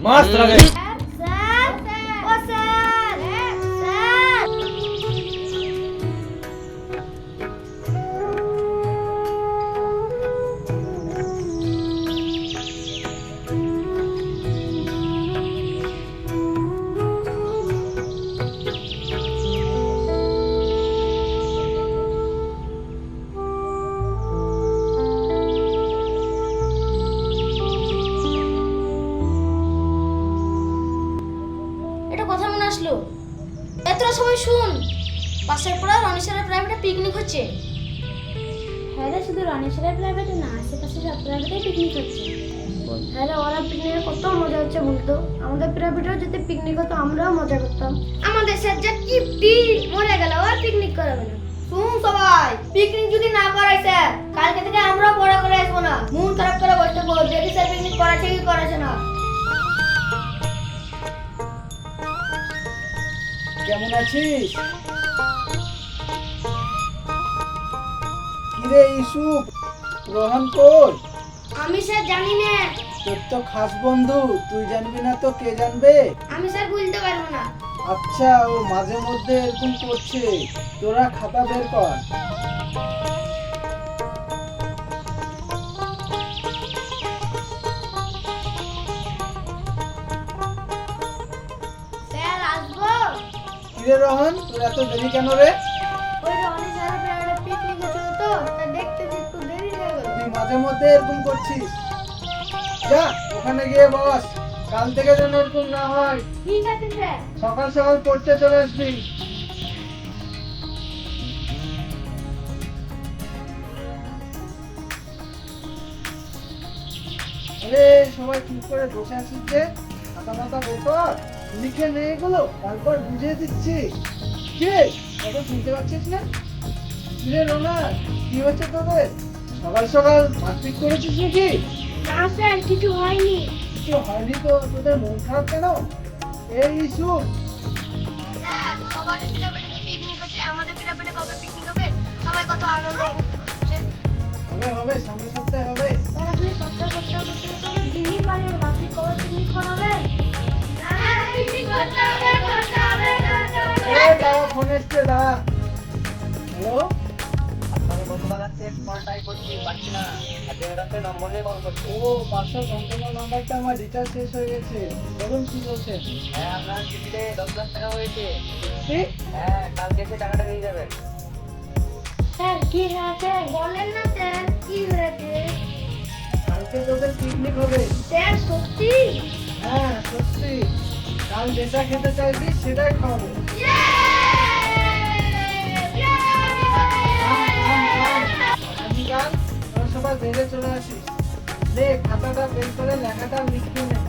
Más mm. সময় শুন। পাশের পাড়া রনিসারের প্রাইভেটে পিকনিক হচ্ছে। হ্যাঁ রে শুধু রনিসারের প্রাইভেটে না আশেপাশে সব প্রাইভেটে পিকনিক হচ্ছে। হ্যাঁ রে ওরা পিকনিকে কত মজা হচ্ছে বলতো। আমাদের প্রাইভেটেও যদি পিকনিক হতো আমরাও মজা করতাম। আমাদের স্যার যা কিপটি মরে গেল আর পিকনিক করাবে না। শুন সবাই পিকনিক যদি না করাই স্যার কালকে থেকে আমরাও পড়া করে আসব না। মন খারাপ করে বসে থাকব দেখি স্যার পিকনিক করাচ্ছে কি করাচ্ছে না? কেমন আছিস? কিরে ইসু রোহন কই? আমি স্যার জানি না। তোর তো খাস বন্ধু তুই জানবি না তো কে জানবে? আমি স্যার বলতে পারব না। আচ্ছা ও মাঝে মধ্যে এরকম করছে। তোরা খাতা বের কর। কিরে রোহন, তোর এত দেরি কেন রে? মাঝে মধ্যে এরকম করছিস। যা, ওখানে গিয়ে বস। কাল থেকে যেন এরকম না হয়। সকাল সকাল পড়তে চলে আসবি। আরে, সবাই ঠিক করে বসে আছিস যে? মাথা মাথা বেকর লিখে নে এগুলো তারপর বুঝিয়ে দিচ্ছি। কে? কথা শুনতে পাচ্ছিস না? কিরে রোনা কি হচ্ছে তোদের? সকাল সকাল মারপিট করেছিস নাকি? না স্যার কিছু হয়নি। কিছু হয়নি তো তোদের মন খারাপ কেন? এই ইস্যু হবে? সবাই কত আনন্দ হবে হবে সামনে সপ্তাহে হবে। সপ্তাহ সপ্তাহ দিনই পারেন আপনি কবে পিকনিক করাবেন আমার রিচার্জ শেষ হয়ে গেছে। বলুন কি বলছেন হ্যাঁ আপনার চিঠিতে দশ লাখ টাকা হয়েছে। কি? হ্যাঁ কালকে এসে টাকাটা পেয়ে যাবেন স্যার কি হয়েছে বলেন না স্যার কি হয়েছে? কালকে তোদের পিকনিক হবে। স্যার সত্যি? হ্যাঁ সত্যি। কাল যেটা খেতে চাইছি, সেটাই খাব। সবাই বেড়ে চলে আসিস। দেখ, খাতাটা বের করে লেখাটা লিখে নে।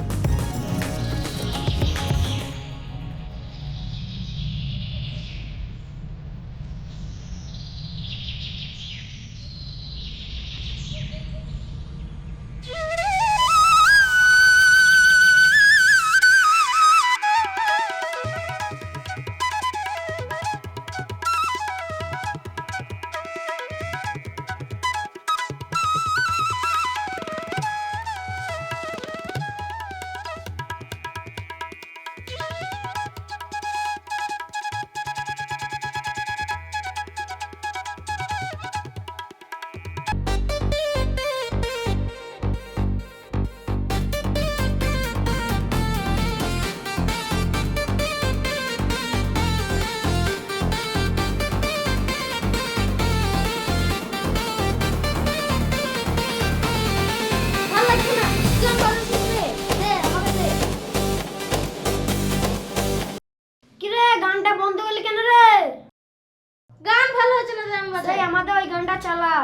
বাজাই আমাদের ওই গানটা চালা।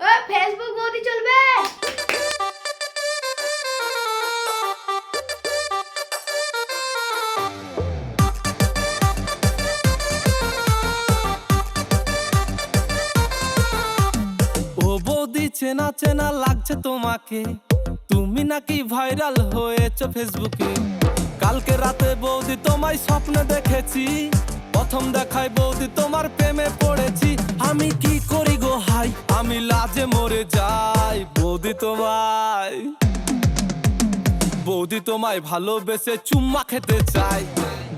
ও ফেসবুক বৌদি চলবে? ও চেনা চেনা লাগছে তোমাকে। তুমি নাকি ভাইরাল হয়েছো ফেসবুকে কালকে রাতে বৌদি তোমায় স্বপ্নে দেখেছি। প্রথম দেখায় বৌদি তোমার প্রেমে পড়েছি। আমি কি করি গো হাই? আমি লাজে মরে যাই। বৌদি তোমায় বৌদি তোমায় ভালোবেসে চুম্মা খেতে চাই।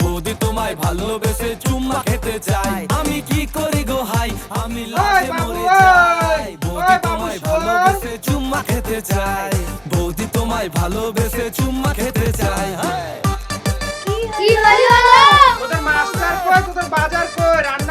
বৌদি তোমায় ভালোবেসে চুম্মা খেতে চাই। আমি কি করি গো হাই? আমি লাজে মরে! যাই। বৌদি তোমায়! ভালোবেসে চুম্মা খেতে চাই। বৌদি তোমায় ভালোবেসে চুম্মা খেতে চাই। কি হলো? মাস্টার কই? তোদের বাজার কই? রান্না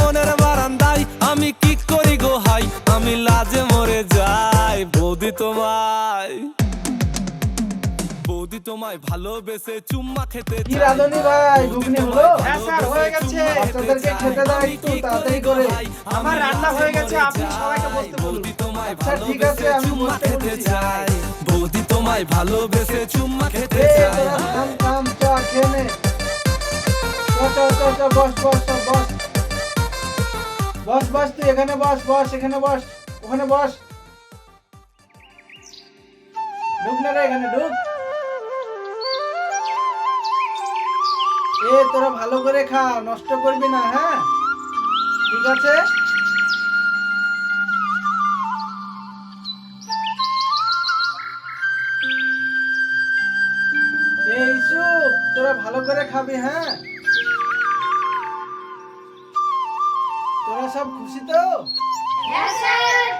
মনের বারান্দায়। আমি কি করি গো হাই? আমি লাজে মরে যাই। বৌদি তোমায়। বৌদি তোমায় ভালোবেসে চুম্মা খেতে কি চাই। ভাই? ঘুগনি হলো? হ্যাঁ স্যার, হয়ে গেছে। বাচ্চাদেরকে খেতে দাও একটু তাড়াতাড়ি করে। আমার রান্না হয়ে গেছে, আপনি সবাইকে যাই। বৌদি তোমায় ঠিক আছে, ভালোবেসে আমি চুম্মা খেতে চাই। বৌদি তোমায় ভালোবেসে চুম্মা খেতে চাই। থাম থাম চ খেয়ে নে। চ চ চ চ বস বস বস। বস বস তুই এখানে বস বস, এখানে বস, ওখানে বস। ঢুক না রে এখানে, ঢুক। এ, তোরা ভালো করে খা, নষ্ট করবি না হ্যাঁ? ঠিক আছে? তোরা ভালো করে খাবি হ্যাঁ? সব খুশি তো? হ্যাঁ স্যার।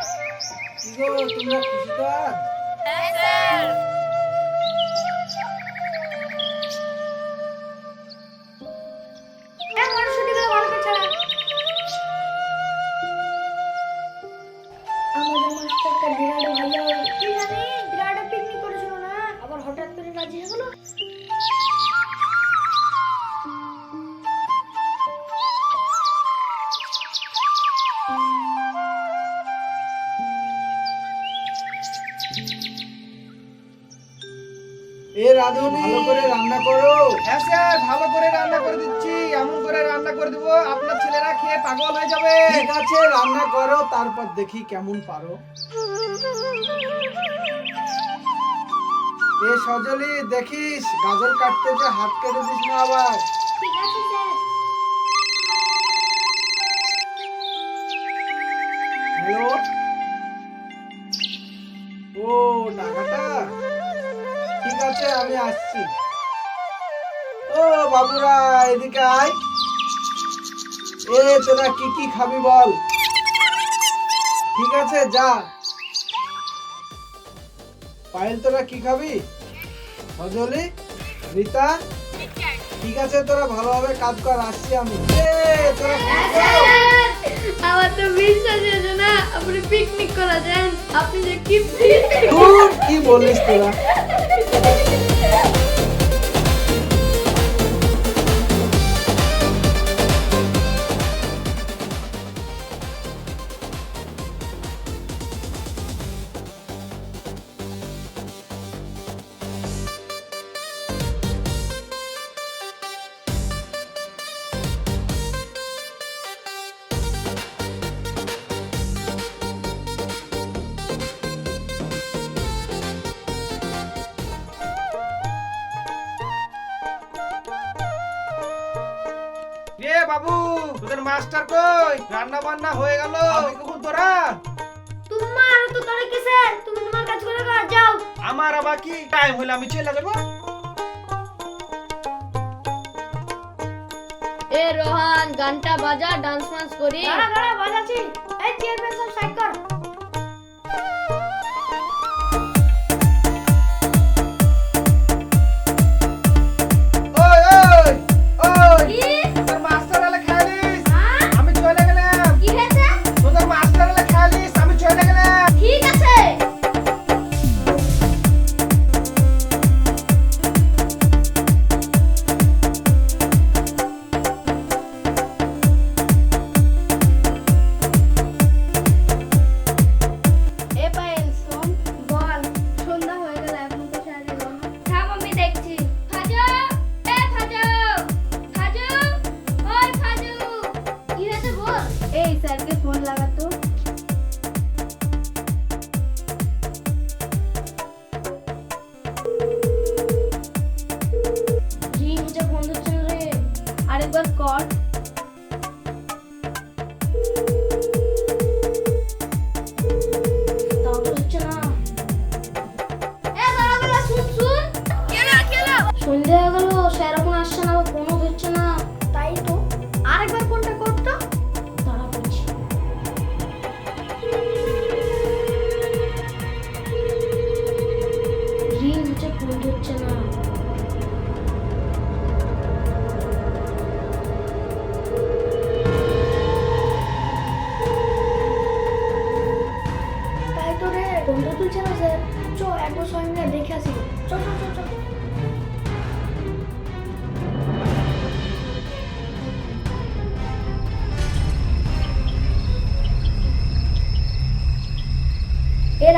কি গো তোমরা খুশি তো বিরাট পিকনিক করেছিল না? আবার হঠাৎ করে রাজি হয়ে গেল রাধুনি ভালো করে রান্না করো। হ্যাঁ স্যার ভালো করে রান্না করে দিচ্ছি। এমন করে রান্না করে দিব আপনার ছেলেরা খেয়ে পাগল হয়ে যাবে। ঠিক আছে রান্না করো তারপর দেখি কেমন পারো। এ সজলি দেখিস গাজর কাটতে যে হাত কেটে দিস না আবার। ঠিক আছে স্যার। আছে আমি আসছি। ও বাবুরা এদিকে আয়। এ তোরা কি কি খাবি বল? ঠিক আছে যা। পায়েল তোরা কি খাবি? সজলি রীতা? ঠিক আছে তোরা ভালোভাবে কাজ কর আসছি আমি। তোরা আমার তো বিশ্বাস হয়েছে না আপনি পিকনিক করা যান। আপনি যে কি কি বলিস তোরা? বাবু তোদের মাস্টার কই? রান্না বান্না হয়ে গেল। আমি কখন তোরা? তোমার তো তোরা কিসে তুমি তোমার কাজ করে যাও। আমার আবার কি? টাইম হলো আমি চলে যাব। এ রোহান গানটা বাজা ডান্স ফান্স করি। দাঁড়া দাঁড়া বাজাচ্ছি। এই চেয়ারম্যান সব সাইড কর।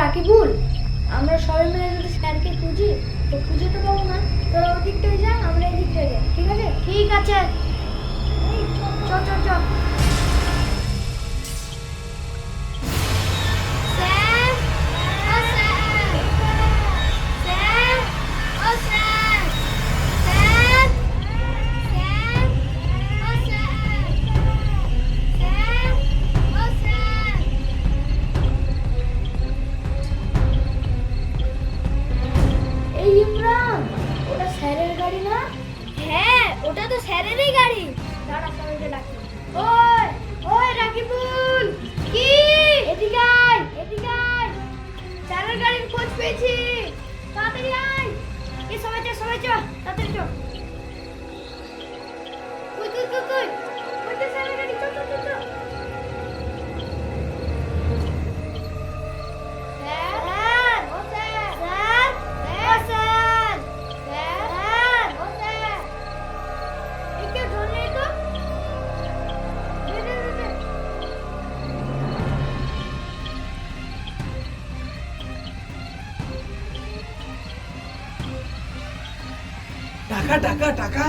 রাকিবুল আমরা সবাই মিলে যদি স্যারকে খুঁজি তো খুঁজে তো পাবো না। তোরা ওই দিকটায় যা আমরা এই দিকটায় যাই ঠিক আছে? ঠিক আছে। চ চ চ। তাড়াতাড়ি চ কই কই কই কই ওই তো স্যারের গাড়ি চ চ চ চ স্যার টাকা টাকা টাকা?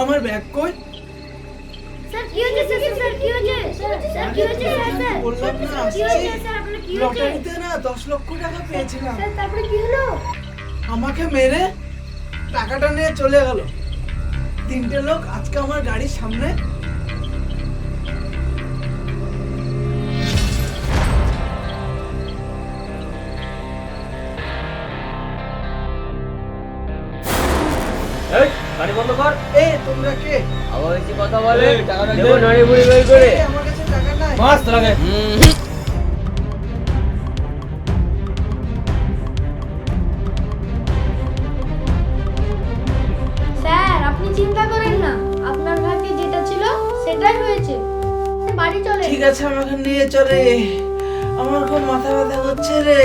আমার ব্যাগ কই? স্যার কি হয়েছে স্যার স্যার কি হয়েছে স্যার কি হয়েছে স্যার স্যার? বললাম না আসছি। লটারিতে না দশ লক্ষ টাকা পেয়েছিলাম। স্যার তারপরে কি হলো? আমাকে মেরে টাকাটা নিয়ে চলে গেল। তিনটে লোক আজকে আমার গাড়ির সামনে কথা বলে বুড়ি বের করে। লাগে। স্যার আপনি চিন্তা করেন না। আপনার ভাগ্যে যেটা ছিল সেটাই হয়েছে। বাড়ি চলে ঠিক আছে আমাকে নিয়ে চলে। আমার খুব মাথা ব্যথা করছে রে।